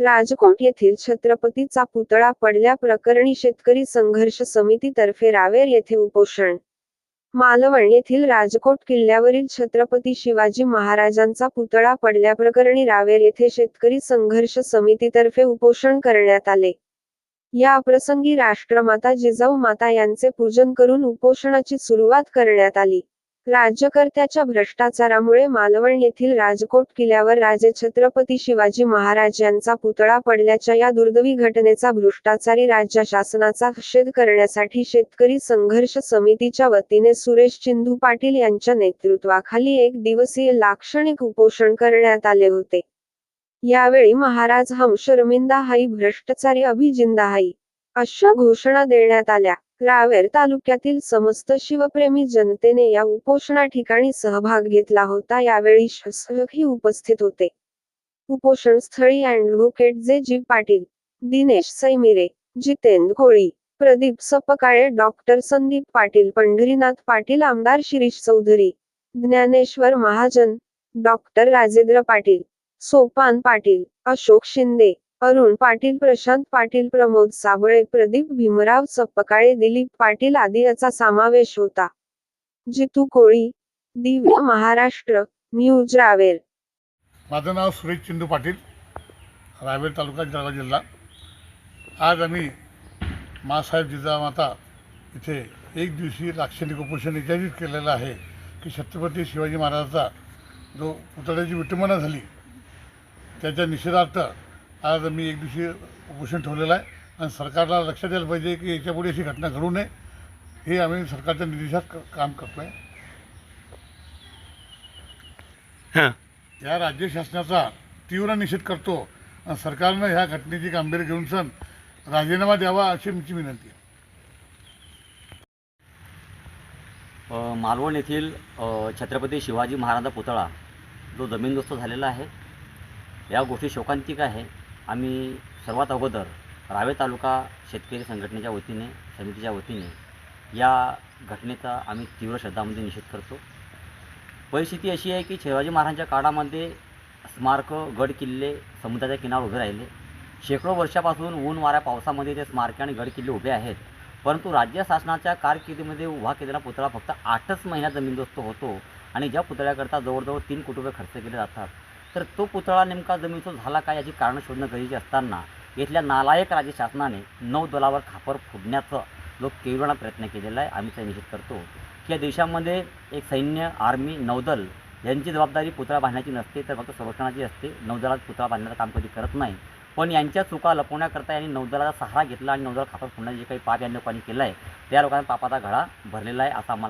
राजकोट येथील छत्रपतीचा पुतळा पडल्या प्रकरणी शेतकरी संघर्ष समितीतर्फे रावेर येथे उपोषण. मालवण येथील राजकोट किल्ल्यावरील छत्रपती शिवाजी महाराजांचा पुतळा पडल्याप्रकरणी रावेर येथे शेतकरी संघर्ष समितीतर्फे उपोषण करण्यात आले. या प्रसंगी राष्ट्रमाता जिजाऊ माता यांचे पूजन करून उपोषणाची सुरुवात करण्यात आली. राज्यकर्त्याच्या भ्रष्टाचारामुळे मालवण येथील राजकोट किल्ल्यावर राजे छत्रपती शिवाजी महाराज यांचा पुतळा पडल्याच्या या दुर्दैवी घटनेचा भ्रष्टाचारी राज्य शासनाचा निषेध करण्यासाठी शेतकरी संघर्ष समितीच्या वतीने सुरेश चिंधू पाटील यांच्या नेतृत्वाखाली एक दिवसीय लाक्षणिक उपोषण करण्यात आले होते. यावेळी महाराज हम शर्मिंदा हाई भ्रष्टाचारी अभिजिंदा हाई अशा घोषणा देण्यात आल्या. रावेर तालुक्यातील समस्त शिवप्रेमी जनतेने या उपोषणा ठिकाणी सहभाग घेतला होता. यावेळी शासकही उपस्थित होते. उपोषण स्थळी advocate J G Patil Dinesh Saimire Jitendra Koli Pradeep Sapkale doctor Sandeep Patil Pandharinath Patil आमदार शिरीष चौधरी ज्ञानेश्वर महाजन डॉक्टर राजेंद्र पाटील सोपान पाटील अशोक शिंदे अरुण पाटील प्रशांत पाटील प्रमोद साबळे प्रदीप भीमराव सप्पकाळे दिलीप पाटील आदी याचा समावेश होता. जितू कोळी दिव्य महाराष्ट्र न्यूज रावेर. माझं नाव सुरेश चिंदू पाटील रावेर तालुका जळगाव जिल्हा. आज आम्ही मासाहेब जिजामाता इथे एक दिवशी लाक्षणिक उपोषण इत्यादीच केलेलं आहे की छत्रपती शिवाजी महाराजाचा जो पुतळ्याची विटंबना झाली त्याच्या निषेधार्थ आज आम्ही एक दिवशी उपोषण ठेवलेलं आहे आणि सरकारला लक्षात द्यायला पाहिजे की याच्यापुढे अशी घटना घडू नये. हे आम्ही सरकारच्या निर्देशात क- काम करतो आहे हां. या राज्य शासनाचा तीव्र निषेध करतो आणि सरकारनं ह्या घटनेची गांभीर्य घेऊन सण राजीनामा द्यावा अशी आमची विनंती आहे. अ, मालवण येथील अ, छत्रपती शिवाजी महाराजा पुतळा जो जमीनदोस्त झालेला आहे या गोष्टी शोकांतिक आहे. आम्ही सर्वात अगोदर रावे तालुका शेतकरी संघटनेच्या वतीने समितीच्या वतीने या घटनेचा आम्ही तीव्र श्रद्धामध्ये निषेध करतो. परिस्थिती अशी आहे की शिवाजी महाराजांच्या काळामध्ये स्मारक गड किल्ले समुद्राच्या किनार उभे राहिले. शेकडो वर्षापासून ऊन वाऱ्या पावसामध्ये ते स्मारके आणि गड किल्ले उभे आहेत. परंतु राज्य शासनाच्या कारकिर्दीमध्ये उभा केलेला पुतळा फक्त आठच महिन्यात जमीनदोस्त होतो आणि ज्या पुतळ्याकरता जवळजवळ तीन कोटी रुपये खर्च केले जातात तर तो पुतळा नेमका जमिनीचा झाला काय याची कारणं शोधणं गरजेचे असताना इथल्या नालायक राज्य शासनाने नौदलावर खापर फोडण्याचं जो केवळ प्रयत्न केलेला आहे. आम्ही निश्चित करतो की या देशामध्ये एक सैन्य आर्मी नौदल यांची जबाबदारी पुतळा बांधण्याची नसते तर फक्त संरक्षणाची असते. नौदलात पुतळा बांधण्याचं काम कधी करत नाही. पण यांच्या चुका लपवण्याकरता यांनी नौदलाचा सहारा घेतला आणि नौदल खापर फोडण्याचे जे काही पाप या लोकांनी केलं आहे त्या लोकांना पापाचा घडा भरलेला आहे असा आम्हाला